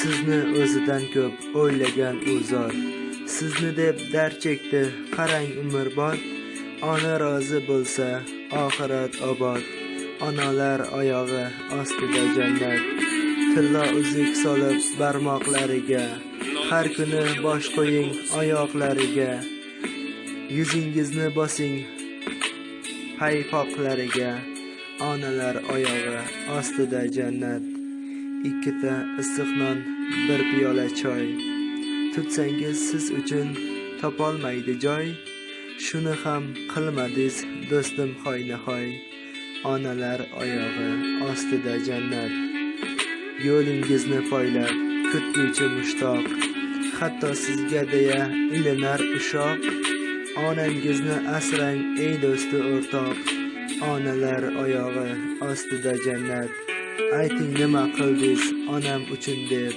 sizni o'zidan ko'p o'ylagan u zot. Sizni deb dard chekdi qarang umrbod. Ona rozi bo'lsa oxirat obod. Onalar oyog'i ostida jannat. Tillo uzuk solib barmoqlariga. Har kuni bosh qo'ying oyoqlariga. Yuzingizni bosing paypoqlariga onalar oyog'i ostida jannat. Ikkita issiq non bir piyola choy. Tutsangiz siz uchun topolmaydi joy. Shuni ham qilmadingiz do'stim hoynahoy. Onalar oyog'i ostida jannat. Yo'lingizni poylab kutguvchi mushtoq. Hatto sizga deya ilinar ushoq. Onangizni asrang ey do'sti o'rtoq. Onalar oyog'i ostida jannat. Ayting nima qildingiz onam uchun deb.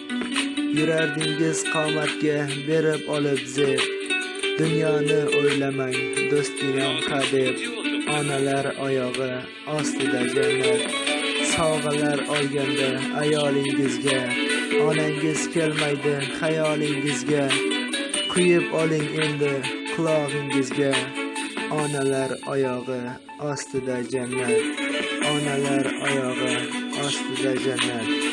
Yurardingiz qomatga berib olib zeb. Dunyoni o'ylamang do'stinam hadeb onalar oyog'i ostida jannat sovg'alar olganda ayolingizga. Onangiz kelmaydi xayolingizga. Quyib oling endi qulog'ingizga. Onalar oyog'i ostida jannat. Onalar oyog'i ostida jannat